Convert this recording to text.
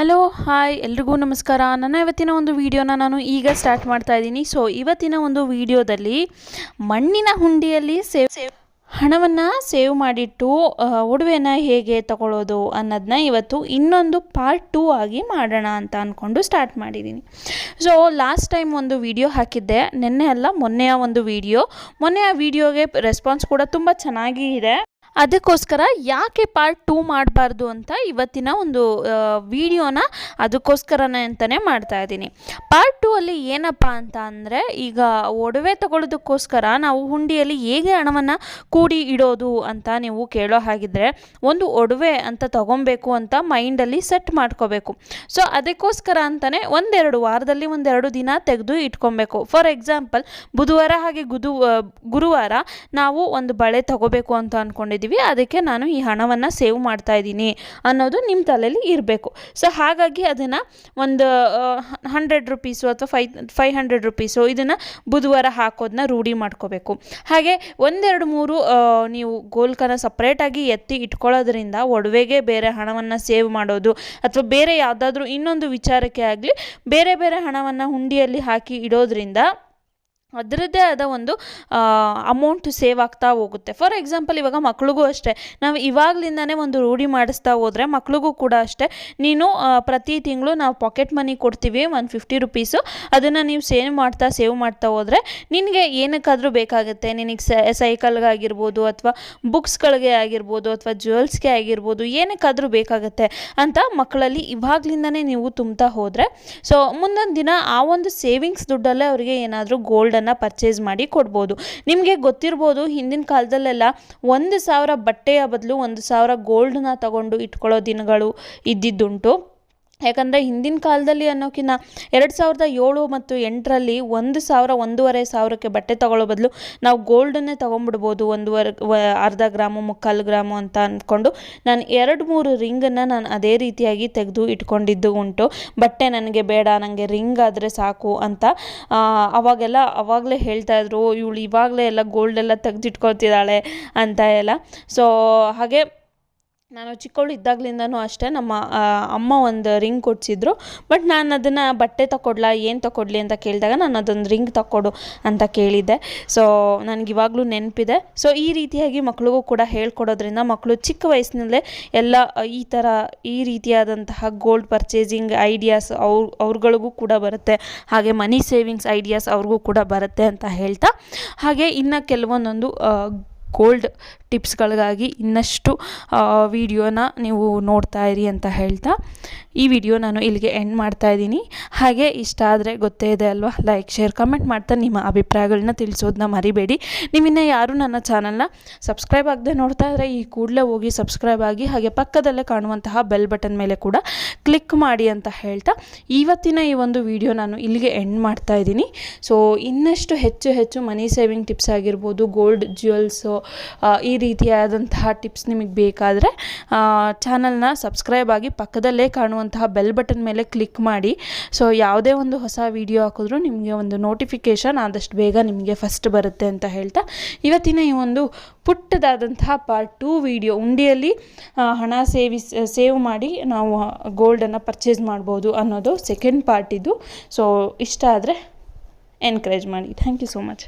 Hello hi ಎಲ್ರಿಗೂ ನಮಸ್ಕಾರ. ನನ್ನ ಇವತ್ತಿನ ಒಂದು ವಿಡಿಯೋನ ನಾನು ಈಗ ಸ್ಟಾರ್ಟ್ ಮಾಡ್ತಾ ಇದ್ದೀನಿ. ಸೊ ಇವತ್ತಿನ ಒಂದು ವಿಡಿಯೋದಲ್ಲಿ ಮಣ್ಣಿನ ಹುಂಡಿಯಲ್ಲಿ ಸೇವ್ ಸೇವ್ ಹಣವನ್ನು ಸೇವ್ ಮಾಡಿಟ್ಟು ಆ, ಒಡವೆನ ಹೇಗೆ ತಗೊಳ್ಳೋದು ಅನ್ನೋದನ್ನ ಇವತ್ತು ಇನ್ನೊಂದು ಪಾರ್ಟ್ ಟೂ ಆಗಿ ಮಾಡೋಣ ಅಂತ ಅಂದ್ಕೊಂಡು ಸ್ಟಾರ್ಟ್ ಮಾಡಿದ್ದೀನಿ. ಸೊ ಲಾಸ್ಟ್ ಟೈಮ್ ಒಂದು ವಿಡಿಯೋ ಹಾಕಿದ್ದೆ. ನಿನ್ನೆ ಅಲ್ಲ ಮೊನ್ನೆಯ ಒಂದು ವಿಡಿಯೋ ಮೊನ್ನೆಯ ವಿಡಿಯೋಗೆ ರೆಸ್ಪಾನ್ಸ್ ಕೂಡ ತುಂಬ ಚೆನ್ನಾಗಿ ಇದೆ. ಅದಕ್ಕೋಸ್ಕರ ಯಾಕೆ ಪಾರ್ಟ್ ಟೂ ಮಾಡಬಾರ್ದು ಅಂತ ಇವತ್ತಿನ ಒಂದು ವಿಡಿಯೋನ ಅದಕ್ಕೋಸ್ಕರನೇ ಅಂತಲೇ ಮಾಡ್ತಾ ಇದ್ದೀನಿ. ಪಾರ್ಟ್ ಟೂ ಅಲ್ಲಿ ಏನಪ್ಪ ಅಂತ ಅಂದರೆ ಈಗ ಒಡವೆ ತಗೊಳ್ಳೋದಕ್ಕೋಸ್ಕರ ನಾವು ಹುಂಡಿಯಲ್ಲಿ ಹೇಗೆ ಹಣವನ್ನು ಕೂಡಿ ಇಡೋದು ಅಂತ ನೀವು ಕೇಳೋ ಹಾಗಿದ್ರೆ ಒಂದು ಒಡವೆ ಅಂತ ತಗೊಬೇಕು ಅಂತ ಮೈಂಡಲ್ಲಿ ಸೆಟ್ ಮಾಡ್ಕೋಬೇಕು. ಸೊ ಅದಕ್ಕೋಸ್ಕರ ಅಂತಲೇ ಒಂದೆರಡು ವಾರದಲ್ಲಿ ಒಂದೆರಡು ದಿನ ತೆಗೆದು ಇಟ್ಕೊಬೇಕು. ಫಾರ್ ಎಕ್ಸಾಂಪಲ್ ಬುಧವಾರ ಹಾಗೆ ಗುದು ಗುರುವಾರ ನಾವು ಒಂದು ಬಳೆ ತಗೋಬೇಕು ಅಂತ ಅಂದ್ಕೊಂಡಿದ್ದೀವಿ ಅದಕ್ಕೆ ನಾನು ಈ ಹಣವನ್ನು ಸೇವ್ ಮಾಡ್ತಾ ಇದ್ದೀನಿ ಅನ್ನೋದು ನಿಮ್ಮ ತಲೆಯಲ್ಲಿ ಇರಬೇಕು. ಸೊ ಹಾಗಾಗಿ ಅದನ್ನು ಒಂದು ಹಂಡ್ರೆಡ್ ರುಪೀಸು ಅಥವಾ ಫೈ ಫೈವ್ ಹಂಡ್ರೆಡ್ ರುಪೀಸು ಇದನ್ನು ಬುಧವಾರ ಹಾಕೋದನ್ನ ರೂಢಿ ಮಾಡ್ಕೋಬೇಕು. ಹಾಗೆ ಒಂದೆರಡು ಮೂರು ನೀವು ಗೋಲ್ಕನ ಸಪ್ರೇಟಾಗಿ ಎತ್ತಿ ಇಟ್ಕೊಳ್ಳೋದ್ರಿಂದ ಒಡವೆಗೆ ಬೇರೆ ಹಣವನ್ನು ಸೇವ್ ಮಾಡೋದು ಅಥವಾ ಬೇರೆ ಯಾವುದಾದ್ರೂ ಇನ್ನೊಂದು ವಿಚಾರಕ್ಕೆ ಆಗಲಿ, ಬೇರೆ ಬೇರೆ ಹಣವನ್ನು ಹುಂಡಿಯಲ್ಲಿ ಹಾಕಿ ಇಡೋದ್ರಿಂದ ಅದರದ್ದೇ ಆದ ಒಂದು ಅಮೌಂಟ್ ಸೇವ್ ಆಗ್ತಾ ಹೋಗುತ್ತೆ. ಫಾರ್ ಎಕ್ಸಾಂಪಲ್ ಇವಾಗ ಮಕ್ಳಿಗೂ ಅಷ್ಟೇ, ನಾವು ಇವಾಗಲಿಂದನೇ ಒಂದು ರೂಢಿ ಮಾಡಿಸ್ತಾ ಹೋದರೆ ಮಕ್ಳಿಗೂ ಕೂಡ ಅಷ್ಟೇ, ನೀನು ಪ್ರತಿ ತಿಂಗಳು ನಾವು ಪಾಕೆಟ್ ಮನಿ ಕೊಡ್ತೀವಿ ಒನ್ ಫಿಫ್ಟಿ ರುಪೀಸು ಅದನ್ನು ನೀವು ಸೇವ್ ಮಾಡ್ತಾ ಸೇವ್ ಮಾಡ್ತಾ ಹೋದರೆ ನಿನಗೆ ಏನಕ್ಕಾದರೂ ಬೇಕಾಗುತ್ತೆ. ನಿನಗೆ ಸೈಕಲ್ಗಾಗಿರ್ಬೋದು ಅಥವಾ ಬುಕ್ಸ್ಗಳಿಗೆ ಆಗಿರ್ಬೋದು ಅಥವಾ ಜ್ಯುವೆಲ್ಸ್ಗೆ ಆಗಿರ್ಬೋದು, ಏನಕ್ಕಾದರೂ ಬೇಕಾಗುತ್ತೆ ಅಂತ ಮಕ್ಕಳಲ್ಲಿ ಇವಾಗಲಿಂದನೇ ನೀವು ತುಂಬ್ತಾ ಹೋದರೆ ಸೊ ಮುಂದೊಂದು ದಿನ ಆ ಒಂದು ಸೇವಿಂಗ್ಸ್ ದುಡ್ಡಲ್ಲೇ ಅವರಿಗೆ ಏನಾದರೂ ಗೋಲ್ಡನ್ನು ಪರ್ಚೇಸ್ ಮಾಡಿ ಕೊಡ್ಬೋದು. ನಿಮಗೆ ಗೊತ್ತಿರ್ಬೋದು ಹಿಂದಿನ ಕಾಲದಲ್ಲೆಲ್ಲ ಒಂದು ಸಾವಿರ ಬಟ್ಟೆಯ ಬದಲು ಒಂದು ಸಾವಿರ ಗೋಲ್ಡನ್ನ ತಗೊಂಡು ಇಟ್ಕೊಳ್ಳೋ ದಿನಗಳು ಇದ್ದಿದ್ದುಂಟು. ಯಾಕಂದರೆ ಹಿಂದಿನ ಕಾಲದಲ್ಲಿ ಅನ್ನೋಕ್ಕಿಂತ ಎರಡು ಸಾವಿರದ ಏಳು ಮತ್ತು ಎಂಟರಲ್ಲಿ ಒಂದು ಸಾವಿರ ಒಂದೂವರೆ ಸಾವಿರಕ್ಕೆ ಬಟ್ಟೆ ತಗೊಳ್ಳೋ ಬದಲು ನಾವು ಗೋಲ್ಡನ್ನೇ ತೊಗೊಂಬಿಡ್ಬೋದು ಒಂದೂವರೆ ಅರ್ಧ ಗ್ರಾಮು, ಮುಕ್ಕಾಲು ಗ್ರಾಮು ಅಂತ ಅಂದ್ಕೊಂಡು ನಾನು ಎರಡು ಮೂರು ರಿಂಗನ್ನು ನಾನು ಅದೇ ರೀತಿಯಾಗಿ ತೆಗೆದು ಇಟ್ಕೊಂಡಿದ್ದು ಉಂಟು. ಬಟ್ಟೆ ನನಗೆ ಬೇಡ ನನಗೆ ರಿಂಗ್ ಆದರೆ ಸಾಕು ಅಂತ ಅವಾಗೆಲ್ಲ ಅವಾಗಲೇ ಹೇಳ್ತಾಯಿದ್ರು ಇವಳು ಇವಾಗಲೇ ಎಲ್ಲ ಗೋಲ್ಡೆಲ್ಲ ತೆಗೆದಿಟ್ಕೊಳ್ತಿದ್ದಾಳೆ ಅಂತ ಎಲ್ಲ. ಸೊ ಹಾಗೆ ನಾನು ಚಿಕ್ಕವಳು ಇದ್ದಾಗಲಿಂದನೂ ಅಷ್ಟೇ ನಮ್ಮ ಅಮ್ಮ ಒಂದು ರಿಂಗ್ ಕೊಡಿಸಿದ್ರು. ಬಟ್ ನಾನು ಅದನ್ನು ಬಟ್ಟೆ ತಗೊಡ್ಲಾ ಏನು ತಗೊಡ್ಲಿ ಅಂತ ಕೇಳಿದಾಗ ನಾನು ಅದೊಂದು ರಿಂಗ್ ತಗೊಡು ಅಂತ ಕೇಳಿದ್ದೆ. ಸೊ ನನಗೆ ಇವಾಗಲೂ ನೆನಪಿದೆ. ಸೊ ಈ ರೀತಿಯಾಗಿ ಮಕ್ಳಿಗೂ ಕೂಡ ಹೇಳ್ಕೊಡೋದ್ರಿಂದ ಮಕ್ಕಳು ಚಿಕ್ಕ ವಯಸ್ಸಿನಲ್ಲೇ ಎಲ್ಲ, ಈ ಥರ ಈ ರೀತಿಯಾದಂತಹ ಗೋಲ್ಡ್ ಪರ್ಚೇಸಿಂಗ್ ಐಡಿಯಾಸ್ ಅವ್ರ, ಅವ್ರುಗಳಿಗೂ ಕೂಡ ಬರುತ್ತೆ. ಹಾಗೆ ಮನಿ ಸೇವಿಂಗ್ಸ್ ಐಡಿಯಾಸ್ ಅವ್ರಿಗೂ ಕೂಡ ಬರುತ್ತೆ ಅಂತ ಹೇಳ್ತಾ. ಹಾಗೆ ಇನ್ನು ಕೆಲವೊಂದೊಂದು ಗೋಲ್ಡ್ ಟಿಪ್ಸ್ಗಳಿಗಾಗಿ ಇನ್ನಷ್ಟು ವಿಡಿಯೋನ ನೀವು ನೋಡ್ತಾ ಇರಿ ಅಂತ ಹೇಳ್ತಾ ಈ ವಿಡಿಯೋ ನಾನು ಇಲ್ಲಿಗೆ ಎಂಡ್ ಮಾಡ್ತಾ ಇದ್ದೀನಿ. ಹಾಗೆ ಇಷ್ಟ ಆದರೆ ಗೊತ್ತೇ ಇದೆ ಅಲ್ವಾ? ಲೈಕ್ ಶೇರ್ ಕಮೆಂಟ್ ಮಾಡ್ತಾ ನಿಮ್ಮ ಅಭಿಪ್ರಾಯಗಳನ್ನ ತಿಳಿಸೋದನ್ನ ಮರಿಬೇಡಿ. ನೀವಿನ್ನ ಯಾರೂ ನನ್ನ ಚಾನಲ್ನ ಸಬ್ಸ್ಕ್ರೈಬ್ ಆಗದೆ ನೋಡ್ತಾ ಇದ್ದರೆ ಈ ಕೂಡಲೇ ಹೋಗಿ ಸಬ್ಸ್ಕ್ರೈಬ್ ಆಗಿ ಹಾಗೆ ಪಕ್ಕದಲ್ಲೇ ಕಾಣುವಂತಹ ಬೆಲ್ ಬಟನ್ ಮೇಲೆ ಕೂಡ ಕ್ಲಿಕ್ ಮಾಡಿ ಅಂತ ಹೇಳ್ತಾ ಇವತ್ತಿನ ಈ ಒಂದು ವಿಡಿಯೋ ನಾನು ಇಲ್ಲಿಗೆ ಎಂಡ್ ಮಾಡ್ತಾ ಇದ್ದೀನಿ. ಸೊ ಇನ್ನಷ್ಟು ಹೆಚ್ಚು ಹೆಚ್ಚು ಮನಿ ಸೇವಿಂಗ್ ಟಿಪ್ಸ್ ಆಗಿರ್ಬೋದು ಗೋಲ್ಡ್ ಜ್ಯುವೆಲ್ಸು ಈ ರೀತಿಯಾದಂತಹ ಟಿಪ್ಸ್ ನಿಮಗೆ ಬೇಕಾದರೆ ಚಾನಲ್ನ ಸಬ್ಸ್ಕ್ರೈಬ್ ಆಗಿ ಪಕ್ಕದಲ್ಲೇ ಕಾಣುವಂತಹ ಬೆಲ್ ಬಟನ್ ಮೇಲೆ ಕ್ಲಿಕ್ ಮಾಡಿ. ಸೊ ಯಾವುದೇ ಒಂದು ಹೊಸ ವಿಡಿಯೋ ಹಾಕಿದ್ರೂ ನಿಮಗೆ ಒಂದು ನೋಟಿಫಿಕೇಷನ್ ಆದಷ್ಟು ಬೇಗ ನಿಮಗೆ ಫಸ್ಟ್ ಬರುತ್ತೆ ಅಂತ ಹೇಳ್ತಾ. ಇವತ್ತಿನ ಈ ಒಂದು ಪುಟ್ಟದಾದಂತಹ ಪಾರ್ಟ್ ಟೂ ವಿಡಿಯೋ ಉಂಡಿಯಲ್ಲಿ ಹಣ ಸೇವಿಸ್ ಸೇವ್ ಮಾಡಿ ನಾವು ಗೋಲ್ಡನ್ನು ಪರ್ಚೇಸ್ ಮಾಡ್ಬೋದು ಅನ್ನೋದು ಸೆಕೆಂಡ್ ಪಾರ್ಟಿದು ಸೊ ಇಷ್ಟ ಆದರೆ ಎನ್ಕರೇಜ್ ಮಾಡಿ. Thank you so much